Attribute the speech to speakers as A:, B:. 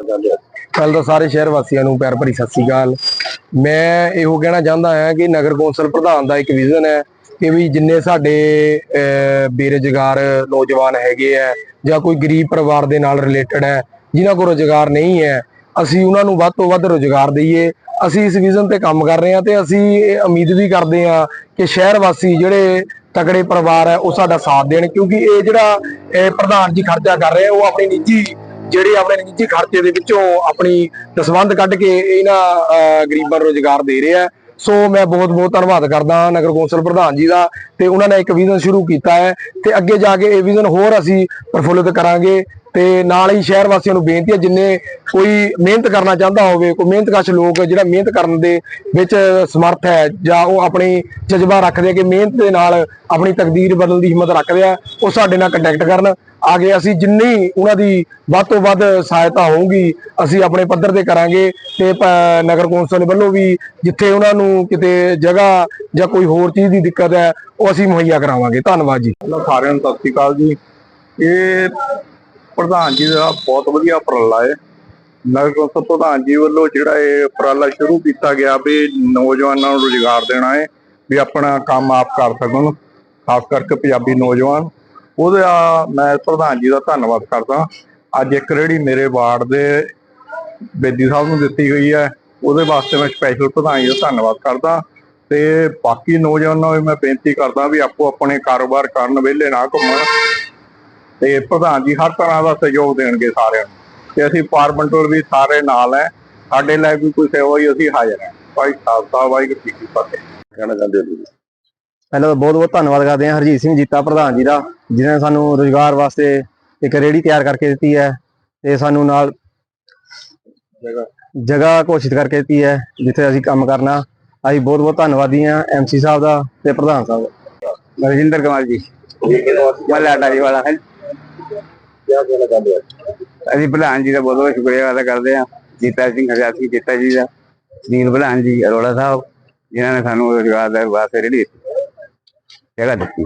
A: ਚਾਹੁੰਦੇ ਹੋ
B: ਸਾਰੇ ਸ਼ਹਿਰ ਵਾਸੀਆਂ ਨੂੰ ਪਿਆਰ ਭਰੀ ਸਤਿ ਸ੍ਰੀ ਅਕਾਲ। ਮੈਂ ਇਹੋ ਕਹਿਣਾ ਚਾਹੁੰਦਾ ਹਾਂ ਕਿ ਨਗਰ ਕੌਂਸਲ ਪ੍ਰਧਾਨ ਦਾ ਇੱਕ ਵਿਜ਼ਨ ਹੈ ਕਿ ਵੀ ਜਿੰਨੇ ਸਾਡੇ ਅਹ, ਨੌਜਵਾਨ ਹੈਗੇ ਆ ਜਾਂ ਕੋਈ ਗਰੀਬ ਪਰਿਵਾਰ ਦੇ ਨਾਲ ਰਿਲੇਟਡ ਹੈ ਜਿਨ੍ਹਾਂ ਕੋਲ ਰੁਜ਼ਗਾਰ ਨਹੀਂ ਹੈ ਅਸੀਂ ਉਹਨਾਂ ਨੂੰ ਵੱਧ ਤੋਂ ਵੱਧ ਰੁਜ਼ਗਾਰ ਦਈਏ। ਅਸੀਂ ਇਸ ਵਿਜ਼ਨ ਤੇ ਕੰਮ ਕਰ ਰਹੇ ਹਾਂ ਤੇ ਅਸੀਂ ਉਮੀਦ ਵੀ ਕਰਦੇ ਹਾਂ ਕਿ ਸ਼ਹਿਰ ਵਾਸੀ ਜਿਹੜੇ ਤਕੜੇ ਪਰਿਵਾਰ ਹੈ ਉਹ ਸਾਡਾ ਸਾਥ ਦੇਣ ਕਿਉਂਕਿ ਇਹ ਜਿਹੜਾ ਪ੍ਰਧਾਨ ਜੀ ਖਰਚਾ ਕਰ ਰਹੇ ਉਹ ਆਪਣੀ ਨਿੱਜੀ ਜਿਹੜੇ ਆਪਣੇ ਨਿੱਜੀ ਖਰਚੇ ਦੇ ਵਿੱਚੋਂ ਆਪਣੀ ਦਸਵੰਧ ਕੱਢ ਕੇ ਇਹਨਾਂ ਅਹ, ਗਰੀਬਾਂ ਨੂੰ ਰੋਜ਼ਗਾਰ ਦੇ ਰਿਹਾ ਸੋ ਮੈਂ ਬਹੁਤ ਬਹੁਤ ਧੰਨਵਾਦ ਕਰਦਾ ਹਾਂ ਨਗਰ ਕੌਂਸਲ ਪ੍ਰਧਾਨ ਜੀ ਦਾ ਤੇ ਉਹਨਾਂ ਨੇ ਇੱਕ ਵਿਜ਼ਨ ਸ਼ੁਰੂ ਕੀਤਾ ਹੈ ਤੇ ਅੱਗੇ ਜਾ ਕੇ ਇਹ ਵਿਜ਼ਨ ਹੋਰ ਅਸੀਂ ਪ੍ਰਫੁੱਲਿਤ ਕਰਾਂਗੇ। ਤੇ ਨਾਲ ਹੀ ਸ਼ਹਿਰ ਵਾਸੀਆਂ ਨੂੰ ਬੇਨਤੀ ਹੈ, ਜਿੰਨੇ ਕੋਈ ਮਿਹਨਤ ਕਰਨਾ ਚਾਹੁੰਦਾ ਹੋਵੇ, ਕੋਈ ਮਿਹਨਤਕਸ਼ ਲੋਕ ਜਿਹੜਾ ਮਿਹਨਤ ਕਰਨ ਦੇ ਵਿੱਚ ਸਮਰਥ ਹੈ, ਜਾਂ ਉਹ ਆਪਣੀ ਜਜ਼ਬਾ ਰੱਖਦੇ ਆ ਕਿ ਮਿਹਨਤ ਦੇ ਨਾਲ ਆਪਣੀ ਤਕਦੀਰ ਬਦਲਣ ਦੀ ਹਿੰਮਤ ਰੱਖਦੇ ਆ, ਉਹ ਸਾਡੇ ਨਾਲ ਕੰਟੈਕਟ ਕਰਨ। ਆਗੇ ਅਸੀਂ ਜਿੰਨੀ ਉਹਨਾਂ ਦੀ ਵੱਧ ਤੋਂ ਵੱਧ ਸਹਾਇਤਾ ਹੋਊਗੀ, ਅਸੀਂ ਆਪਣੇ ਪੱਧਰ ਤੇ ਕਰਾਂਗੇ ਤੇ ਨਗਰ ਕੌਂਸਲ ਵੱਲੋਂ ਵੀ ਜਿੱਥੇ ਉਹਨਾਂ ਨੂੰ ਕਿਤੇ ਜਗ੍ਹਾ ਜਾਂ ਕੋਈ ਹੋਰ ਚੀਜ਼ ਦੀ ਦਿੱਕਤ ਹੈ, ਉਹ ਅਸੀਂ ਮੁਹੱਈਆ ਕਰਾਵਾਂਗੇ। ਧੰਨਵਾਦ ਜੀ।
A: ਸਾਰਿਆਂ ਨੂੰ ਸਤਿ ਸ੍ਰੀ ਅਕਾਲ ਜੀ। ਇਹ ਪ੍ਰਧਾਨ ਜੀ ਦਾ ਬਹੁਤ ਵਧੀਆ ਉਪਰਾਲਾ ਹੈ। ਨਗਰ ਕੌਂਸਲ ਪ੍ਰਧਾਨ ਜੀ ਵੱਲੋਂ ਜਿਹੜਾ ਇਹ ਉਪਰਾਲਾ ਸ਼ੁਰੂ ਕੀਤਾ ਗਿਆ ਵੀ ਨੌਜਵਾਨਾਂ ਨੂੰ ਰੁਜ਼ਗਾਰ ਦੇਣਾ ਹੈ, ਵੀ ਆਪਣਾ ਕੰਮ ਆਪ ਕਰ ਸਕਣ, ਖਾਸ ਕਰਕੇ ਪੰਜਾਬੀ ਨੌਜਵਾਨ। ਉਹਦਾ ਮੈਂ ਪ੍ਰਧਾਨ ਜੀ ਦਾ ਧੰਨਵਾਦ ਕਰਦਾ। ਅੱਜ ਇੱਕ ਰੇੜੀ ਮੇਰੇ ਵਾਰਡ ਦੇ ਬੇਦੀ ਸਾਹਿਬ ਨੂੰ ਦਿੱਤੀ ਹੋਈ ਹੈ। ਉਹਦੇ ਵਾਸਤੇ ਮੈਂ ਸਪੈਸ਼ਲ ਪ੍ਰਧਾਨ ਜੀ ਦਾ ਧੰਨਵਾਦ ਕਰਦਾ। ਤੇ ਬਾਕੀ ਨੌਜਵਾਨਾਂ ਨੂੰ ਮੈਂ ਬੇਨਤੀ ਕਰਦਾ ਵੀ ਆਪੋ ਆਪਣੇ ਕਾਰੋਬਾਰ ਕਰਨ, ਵਿਹਲੇ ਨਾ ਘੁੰਮਣ। ਤੇ ਪ੍ਰਧਾਨ ਜੀ ਹਰ ਤਰ੍ਹਾਂ ਦਾ ਸਹਿਯੋਗ ਦੇਣਗੇ ਸਾਰਿਆਂ ਨੂੰ। ਤੇ ਅਸੀਂ ਪਾਰਮੈਂਟਰ ਵੀ ਸਾਰੇ ਨਾਲ ਹੈ। ਸਾਡੇ ਲਈ ਵੀ ਕੋਈ ਸੇਵਾ ਹੀ ਅਸੀਂ ਹਾਜ਼ਰ ਹਾਂ। ਭਾਈ ਖਾਲਸਾ ਵਾਹਿਗੁਰੂ ਜੀ ਕੀ ਫਤਿਹ। ਕਹਿਣਾ ਚਾਹੁੰਦੇ ਹੋ ਤੁਸੀਂ?
B: ਪਹਿਲਾਂ ਤਾਂ ਬਹੁਤ ਬਹੁਤ ਧੰਨਵਾਦ ਕਰਦੇ ਹਾਂ ਹਰਜੀਤ ਸਿੰਘ ਜੀਤਾ ਪ੍ਰਧਾਨ ਜੀ ਦਾ ਜਿਨ੍ਹਾਂ ਨੇ ਸਾਨੂੰ ਰੋਜ਼ਗਾਰ ਵਾਸਤੇ ਇੱਕ ਰੇੜੀ ਤਿਆਰ ਕਰਕੇ ਦਿੱਤੀ ਹੈ ਤੇ ਸਾਨੂੰ ਨਾਲ
A: ਜਗ੍ਹਾ।
B: ਘੋਸ਼ਿਤ ਕਰਕੇ ਦਿੱਤੀ ਹੈ ਜਿੱਥੇ ਅਸੀਂ ਕੰਮ ਕਰਨਾ। ਅਸੀਂ ਬਹੁਤ ਬਹੁਤ ਧੰਨਵਾਦੀ ਹਾਂ ਐਮਸੀ ਸਾਹਿਬ ਦਾ ਤੇ ਪ੍ਰਧਾਨ ਸਾਹਿਬ ਦਾ। ਰਜਿੰਦਰ ਕੁਮਾਰ ਜੀ। ਮੱਲਾ ਡਾਰੀ ਵਾਲਾ ਹੈ
A: ਕੀ ਕਹਿਣਾ ਚਾਹੁੰਦੇ ਹੋ
B: ਅਸੀਂ ਪ੍ਰਧਾਨ ਜੀ ਦਾ ਬਹੁਤ ਬਹੁਤ ਸ਼ੁਕਰੀਆ ਅਦਾ ਕਰਦੇ ਹਾਂ। ਜੀਤਾ ਸਿੰਘ ਹਰਿਆਸੀ ਜੀਤਾ ਜੀ ਦਾ ਸੁਨੀਲ ਪ੍ਰਧਾਨ ਜੀ, ਅਰੋੜਾ ਸਾਹਿਬ, ਜਿਨ੍ਹਾਂ ਨੇ ਸਾਨੂੰ ਰੋਜ਼ਗਾਰ ਦਾ ਵਾਸਤੇ ਰੇੜੀ ਜਗ੍ਹਾ ਦਿੱਤੀ।